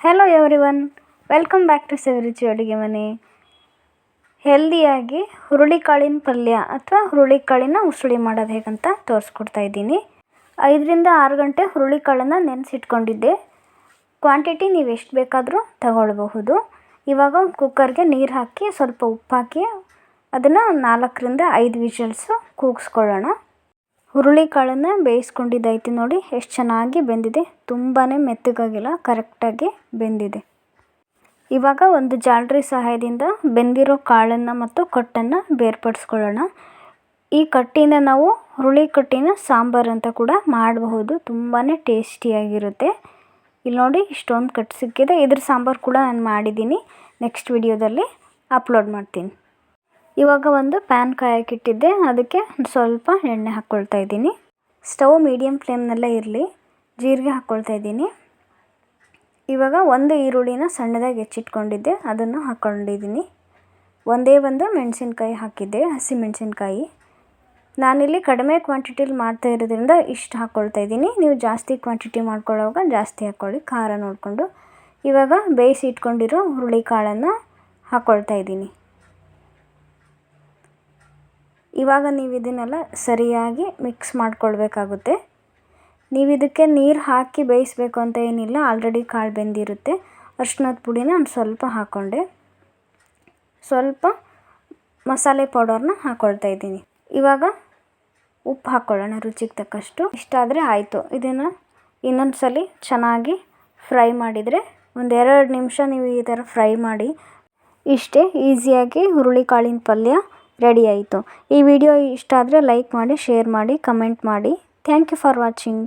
Hello everyone welcome back to Saviruchi ಅಡುಗೆ ಮನೆ ಹೆಲ್ದಿಯಾಗಿ ಹುರುಳಿಕಾಳಿನ ಪಲ್ಯ ಅಥವಾ ಹುರುಳಿಕಾಳಿನ ಉಸುಳಿ ಮಾಡೋದು ಹೇಗಂತ ತೋರಿಸ್ಕೊಡ್ತಾ ಇದ್ದೀನಿ. ಐದರಿಂದ ಆರು ಗಂಟೆ ಹುರುಳಿಕಾಳನ್ನು ನೆನೆಸಿಟ್ಕೊಂಡಿದ್ದೆ. ಕ್ವಾಂಟಿಟಿ ನೀವು ಎಷ್ಟು ಬೇಕಾದರೂ ತಗೊಳ್ಬಹುದು. ಇವಾಗ ಕುಕ್ಕರ್ಗೆ ನೀರು ಹಾಕಿ ಸ್ವಲ್ಪ ಉಪ್ಪು ಹಾಕಿ ಅದನ್ನು ನಾಲ್ಕರಿಂದ ಐದು ವಿಷಲ್ಸು ಕೂಗಿಸ್ಕೊಳ್ಳೋಣ. ಹುರುಳಿಕಾಳನ್ನು ಬೇಯಿಸ್ಕೊಂಡಿದ್ದೈತಿ ನೋಡಿ, ಎಷ್ಟು ಚೆನ್ನಾಗಿ ಬೆಂದಿದೆ. ತುಂಬಾ ಮೆತ್ತಗಾಗಿಲ್ಲ, ಕರೆಕ್ಟಾಗಿ ಬೆಂದಿದೆ. ಇವಾಗ ಒಂದು ಜಾಲರಿ ಸಹಾಯದಿಂದ ಬೆಂದಿರೋ ಕಾಳನ್ನು ಮತ್ತು ಕಟ್ಟನ್ನು ಬೇರ್ಪಡಿಸ್ಕೊಳ್ಳೋಣ. ಈ ಕಟ್ಟಿನ ನಾವು ಹುರುಳಿ ಕಟ್ಟಿನ ಸಾಂಬಾರು ಅಂತ ಕೂಡ ಮಾಡಬಹುದು. ತುಂಬಾ ಟೇಸ್ಟಿಯಾಗಿರುತ್ತೆ ಇಲ್ಲಿ ನೋಡಿ, ಇಷ್ಟೊಂದು ಕಟ್ಟು ಸಿಕ್ಕಿದೆ. ಇದ್ರ ಸಾಂಬಾರು ಕೂಡ ನಾನು ಮಾಡಿದ್ದೀನಿ. ನೆಕ್ಸ್ಟ್ ವಿಡಿಯೋದಲ್ಲಿ ಅಪ್ಲೋಡ್ ಮಾಡ್ತೀನಿ. ಇವಾಗ ಒಂದು ಪ್ಯಾನ್ ಕಾಯಕ್ಕಿಟ್ಟಿದ್ದೆ ಅದಕ್ಕೆ ಸ್ವಲ್ಪ ಎಣ್ಣೆ ಹಾಕ್ಕೊಳ್ತಾ ಇದ್ದೀನಿ. ಸ್ಟವ್ ಮೀಡಿಯಮ್ ಫ್ಲೇಮ್ನೆಲ್ಲ ಇರಲಿ, ಜೀರಿಗೆ ಹಾಕ್ಕೊಳ್ತಾ ಇದ್ದೀನಿ. ಇವಾಗ ಒಂದು ಈರುಳ್ಳಿನ ಸಣ್ಣದಾಗಿ ಹೆಚ್ಚಿಟ್ಕೊಂಡಿದ್ದೆ, ಅದನ್ನು ಹಾಕ್ಕೊಂಡಿದ್ದೀನಿ ಒಂದೇ ಒಂದು ಮೆಣಸಿನ್ಕಾಯಿ ಹಾಕಿದ್ದೆ, ಹಸಿ ಮೆಣಸಿನ್ಕಾಯಿ. ನಾನಿಲ್ಲಿ ಕಡಿಮೆ ಕ್ವಾಂಟಿಟಿಲಿ ಮಾಡ್ತಾ ಇರೋದ್ರಿಂದ ಇಷ್ಟು ಹಾಕ್ಕೊಳ್ತಾ ಇದ್ದೀನಿ. ನೀವು ಜಾಸ್ತಿ ಕ್ವಾಂಟಿಟಿ ಮಾಡ್ಕೊಳ್ಳೋವಾಗ ಜಾಸ್ತಿ ಹಾಕ್ಕೊಳ್ಳಿ ಖಾರ ನೋಡಿಕೊಂಡು. ಇವಾಗ ಬೇಯಿಸಿ ಇಟ್ಕೊಂಡಿರೋ ಹುರುಳಿ ಕಾಳನ್ನು ಹಾಕ್ಕೊಳ್ತಾ ಇದ್ದೀನಿ. ಇವಾಗ ನೀವು ಇದನ್ನೆಲ್ಲ ಸರಿಯಾಗಿ ಮಿಕ್ಸ್ ಮಾಡ್ಕೊಳ್ಬೇಕಾಗುತ್ತೆ. ನೀವು ಇದಕ್ಕೆ ನೀರು ಹಾಕಿ ಬೇಯಿಸ್ಬೇಕು ಅಂತ ಏನಿಲ್ಲ ಆಲ್ರೆಡಿ ಕಾಳು ಬೆಂದಿರುತ್ತೆ. ಅರ್ಶಿನದ ಪುಡಿನ ಒಂದು ಸ್ವಲ್ಪ ಹಾಕ್ಕೊಂಡೆ ಸ್ವಲ್ಪ ಮಸಾಲೆ ಪೌಡರ್ನ ಹಾಕ್ಕೊಳ್ತಾ ಇದ್ದೀನಿ. ಇವಾಗ ಉಪ್ಪು ಹಾಕ್ಕೊಳ್ಳೋಣ ರುಚಿಗೆ ತಕ್ಕಷ್ಟು. ಇಷ್ಟಾದರೆ ಆಯಿತು. ಇದನ್ನು ಇನ್ನೊಂದು ಸಲ ಚೆನ್ನಾಗಿ ಫ್ರೈ ಮಾಡಿದರೆ ಒಂದೆರಡು ನಿಮಿಷ ನೀವು ಈ ಥರ ಫ್ರೈ ಮಾಡಿ, ಇಷ್ಟೇ ಈಸಿಯಾಗಿ ಹುರುಳಿಕಾಳಿನ ಪಲ್ಯ ರೆಡಿ ಆಯಿತು. ಈ ವಿಡಿಯೋ ಇಷ್ಟ ಆದರೆ ಲೈಕ್ ಮಾಡಿ, ಶೇರ್ ಮಾಡಿ, ಕಮೆಂಟ್ ಮಾಡಿ. Thank you for watching.